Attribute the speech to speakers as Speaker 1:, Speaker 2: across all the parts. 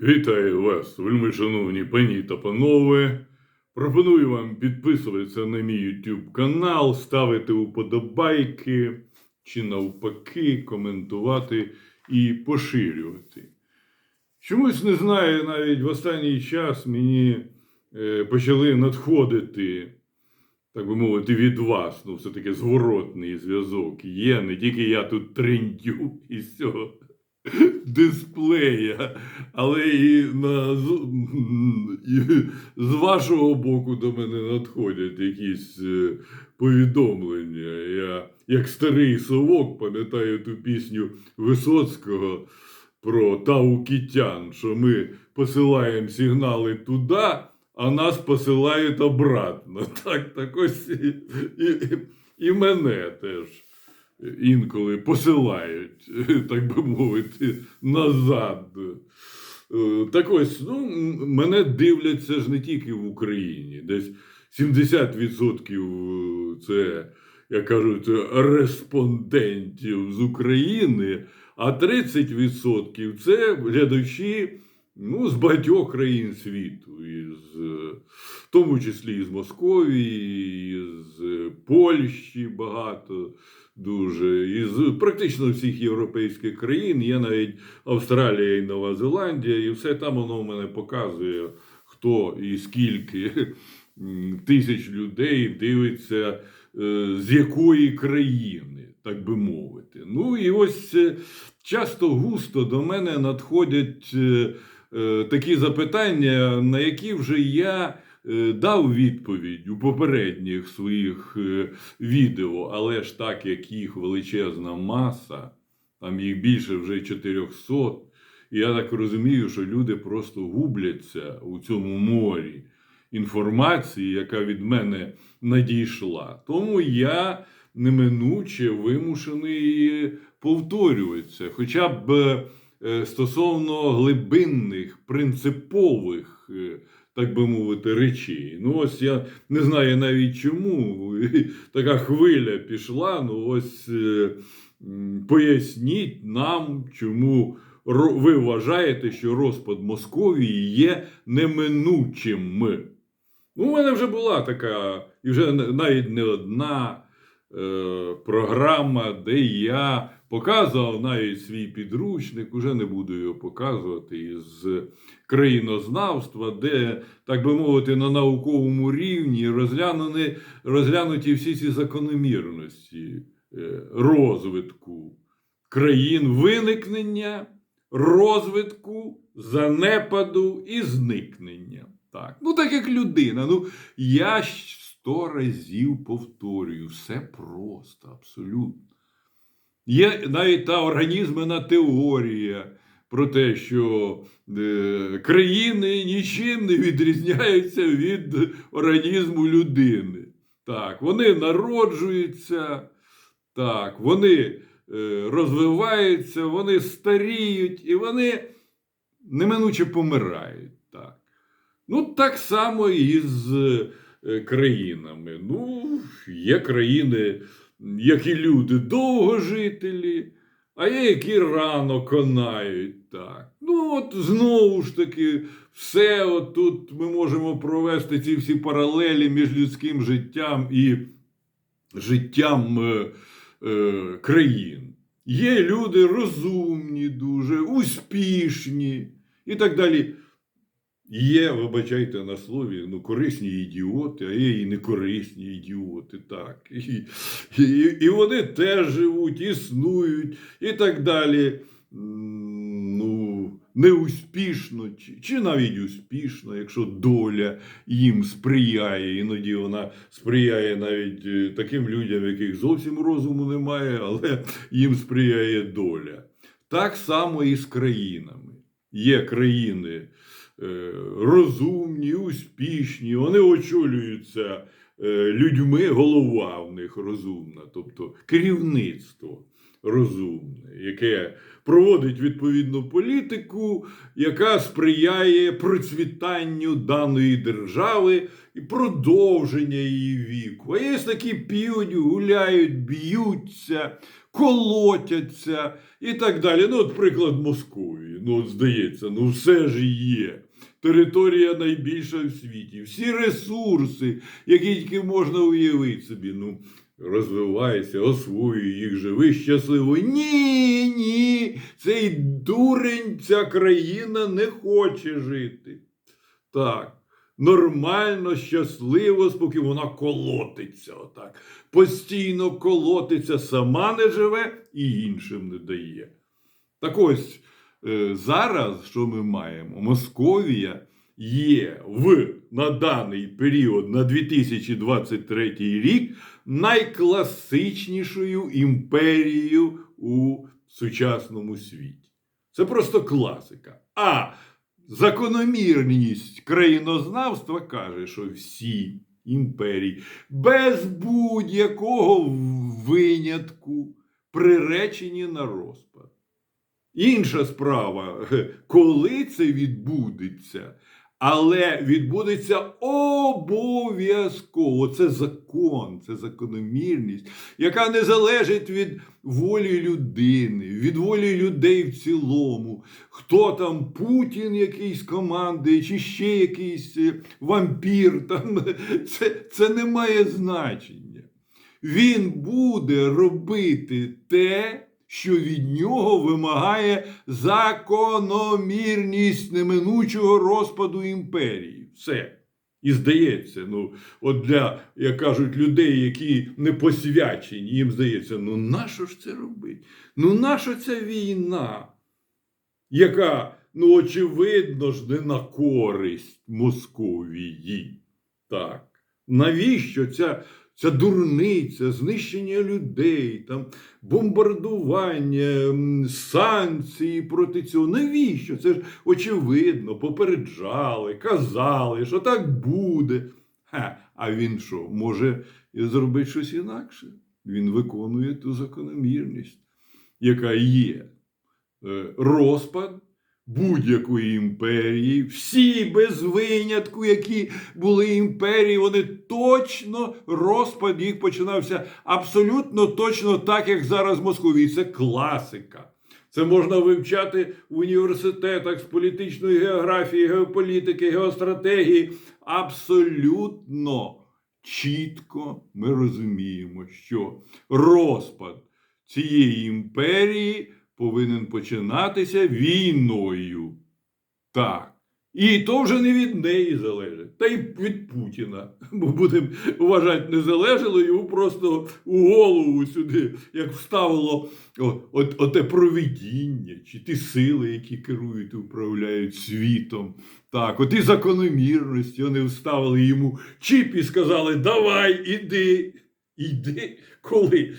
Speaker 1: Вітаю вас, вельми шановні пані та панове. Пропоную вам підписуватися на мій YouTube канал, ставити уподобайки чи навпаки коментувати і поширювати. Чомусь не знаю, навіть в останній час мені е, почали надходити, так би мовити, від вас. Ну, все-таки зворотний зв'язок є. Не тільки я тут трендю із цього дисплея, але і, на, і з вашого боку до мене надходять якісь е, повідомлення. Я, як старий совок, пам'ятаю ту пісню Висоцького про таукітян, що ми посилаємо сигнали туди, а нас посилають обратно. Так, так ось і, і, і мене теж інколи посилають, так би мовити, назад. Е, Так ось, ну, мене дивляться ж не тільки в Україні. Десь 70% це, як кажуть, респондентів з України, а 30% це глядачі ну, з багатьох країн світу, із, е, в тому числі із Московії, з Польщі багато дуже, із практично всіх європейських країн. Є навіть Австралія і Нова Зеландія, і все там воно в мене показує, хто і скільки тисяч людей дивиться, е, з якої країни, так би мовити. Ну і ось е, часто густо до мене надходять е, такі запитання, на які вже я. Е, Дав відповідь у попередніх своїх е, відео, але ж так як їх величезна маса, там їх більше вже 400, і я так розумію, що люди просто губляться у цьому морі інформації, яка від мене надійшла. Тому я неминуче вимушений повторюватися, хоча б е, стосовно глибинних, принципових. Так би мовити, речей. Ну, ось я не знаю навіть чому. Така хвиля пішла. Ну, ось е, поясніть нам, чому ви вважаєте, що розпад Московії є неминучим. Ну, у мене вже була така, і вже навіть не одна програма, де я показував навіть свій підручник, уже не буду його показувати із країнознавства, де, так би мовити, на науковому рівні розглянені, розглянуті всі ці закономірності е, розвитку країн виникнення, розвитку, занепаду і зникнення. Так. Ну, так як людина. Ну, я сто разів повторюю, все просто, абсолютно. Є навіть та організмена теорія про те, що е, країни нічим не відрізняються від організму людини. Так, вони народжуються, так, вони е, розвиваються, вони старіють і вони неминуче помирають. Так. Ну, так само і з країнами. Ну, є країни, які люди довгожителі, а є, які рано конають. Так. Ну, от знову ж таки, все тут ми можемо провести ці всі паралелі між людським життям і життям е, е, країн. Є люди розумні, дуже, успішні і так далі. Є, вибачайте на слові, ну, корисні ідіоти, а є і некорисні ідіоти, так. І, і, і вони теж живуть, існують і так далі. Ну, неуспішно, чи, чи навіть успішно, якщо доля їм сприяє. Іноді вона сприяє навіть е, таким людям, яких зовсім розуму немає, але їм сприяє доля. Так само і з країнами. Є країни розумні, успішні, вони очолюються е, людьми, голова в них розумна, тобто керівництво розумне, яке проводить відповідну політику, яка сприяє процвітанню даної держави і продовження її віку. А є такі п'ють, гуляють, б'ються, колотяться і так далі. Ну, от приклад Московії. Ну, от здається, ну все ж є. Територія найбільша в світі, всі ресурси, які тільки можна уявити собі. Ну, розвивайся, освоюй їх, живи щасливо. Ні, ні, цей дурень, ця країна не хоче жити. Так, нормально, щасливо, поки вона колотиться. Отак. Постійно колотиться, сама не живе і іншим не дає. Так ось зараз, що ми маємо, Московія є в на даний період, на 2023 рік, найкласичнішою імперією у сучасному світі. Це просто класика. А закономірність країнознавства каже, що всі імперії без будь-якого винятку приречені на розпад. Інша справа, коли це відбудеться, але відбудеться обов'язково. Це закон, це закономірність, яка не залежить від волі людини, від волі людей в цілому. Хто там Путін якийсь командує, чи ще якийсь е, вампір, там, це, це не має значення. Він буде робити те, що від нього вимагає закономірність неминучого розпаду імперії. Все. І здається, ну, от для, як кажуть, людей, які не посвячені, їм здається, ну нащо ж це робити? Ну нащо ця війна, яка, ну, очевидно ж, не на користь Московії. Так. Навіщо ця, ця дурниця, знищення людей, там, бомбардування, санкції проти цього? Навіщо? Це ж очевидно, попереджали, казали, що так буде. Ха, а він що, може зробити щось інакше? Він виконує ту закономірність, яка є. Е, Розпад будь-якої імперії, всі без винятку, які були імперії, вони точно розпад їх починався абсолютно точно так, як зараз в Московії. Це класика. Це можна вивчати в університетах з політичної географії, геополітики, геостратегії. Абсолютно чітко ми розуміємо, що розпад цієї імперії повинен починатися війною. Так. І то вже не від неї залежить, та й від Путіна. Бо будемо вважати, не залежало, йому просто у голову сюди, як вставило от, оте провидіння, чи ті сили, які керують і управляють світом. Так, от і закономірності вони вставили йому чіп і сказали: давай, іди, іди, коли?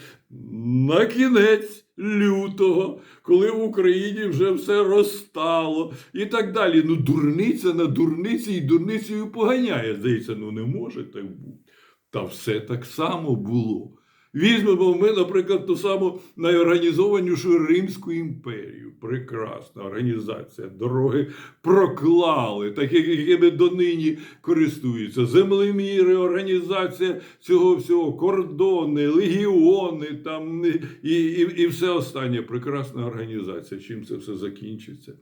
Speaker 1: На кінець лютого, коли в Україні вже все розстало і так далі. Ну, дурниця на дурниці і дурницею поганяє. Здається, ну не може так бути. Та все так само було. Візьмемо ми, наприклад, ту саму найорганізованішу Римську імперію. Прекрасна організація. Дороги проклали, так як якими донині користуються. Землеміри, організація цього всього, кордони, легіони там і, і, і все останнє. Прекрасна організація. Чим це все закінчиться?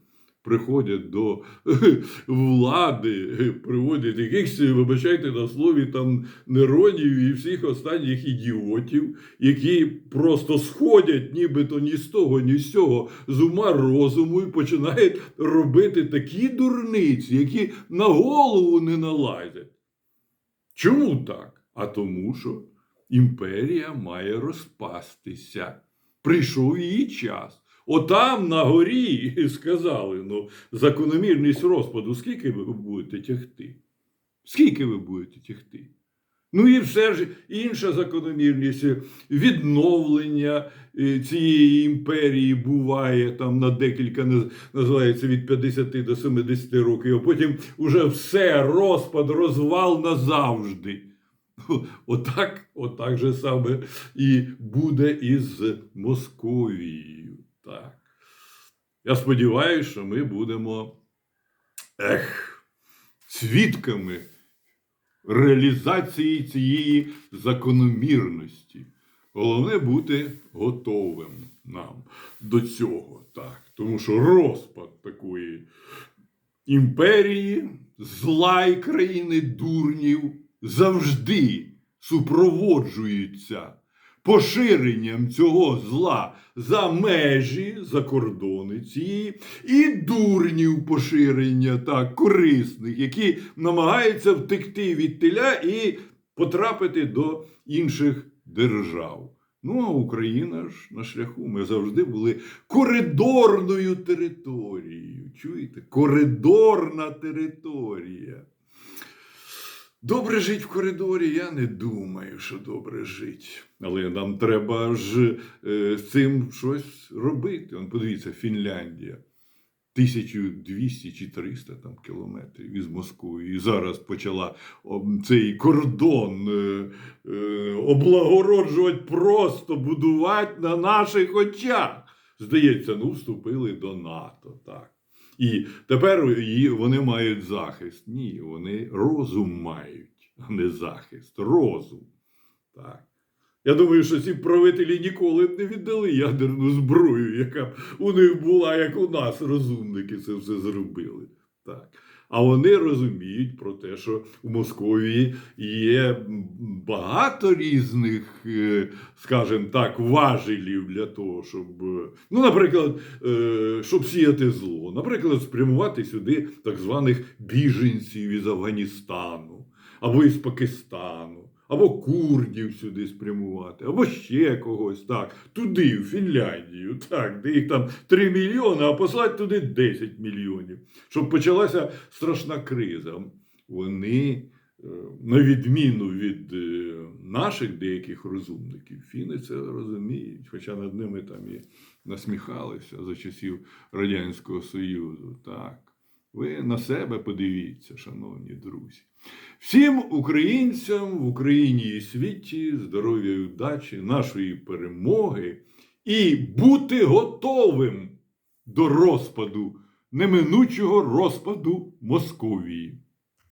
Speaker 1: Приходять до влади, приводять якихось, вибачайте на слові, там Неронів і всіх останніх ідіотів, які просто сходять нібито ні з того, ні з цього, з ума розуму і починають робити такі дурниці, які на голову не налазять. Чому так? А тому, що імперія має розпастися. Прийшов її час. Отам на горі сказали, ну, закономірність розпаду, скільки ви будете тягти? Скільки ви будете тягти? Ну і все ж інша закономірність відновлення е, цієї імперії буває там на декілька, називається від 50 до 70 років, а потім уже все, розпад, розвал назавжди. Отак, отак же саме і буде із Московією. Так. Я сподіваюся, що ми будемо ех, свідками реалізації цієї закономірності. Головне бути готовим нам до цього. Так. Тому що розпад такої імперії, зла і країни дурнів завжди супроводжується поширенням цього зла за межі, за кордони цієї, і дурнів поширення, так, корисних, які намагаються втекти від теля і потрапити до інших держав. Ну, а Україна ж на шляху. Ми завжди були коридорною територією. Чуєте? Коридорна територія. Добре жити в коридорі, я не думаю, що добре жити. Але нам треба ж е, з цим щось робити. Он, подивіться, Фінляндія. 1200 чи 300 там, кілометрів із Москвою. І зараз почала цей кордон е, е, облагороджувати, просто будувати на наших очах. Здається, ну, вступили до НАТО. так. І тепер її, вони мають захист. Ні, вони розум мають, а не захист. Розум. Так. Я думаю, що ці правителі ніколи б не віддали ядерну зброю, яка у них була, як у нас, розумники це все зробили. Так. А вони розуміють про те, що у Московії є багато різних, е, скажімо так, важелів для того, щоб, е, ну, наприклад, е, щоб сіяти зло, наприклад, спрямувати сюди так званих біженців із Афганістану або із Пакистану. Або курдів сюди спрямувати, або ще когось, так, туди, в Фінляндію, так, де їх там 3 мільйони, а послати туди 10 мільйонів, щоб почалася страшна криза. Вони, е, на відміну від е, наших деяких розумників, фіни це розуміють, хоча над ними там і насміхалися за часів Радянського Союзу. Так. Ви на себе подивіться, шановні друзі. Всім українцям в Україні і світі здоров'я і удачі, нашої перемоги і бути готовим до розпаду, неминучого розпаду Московії.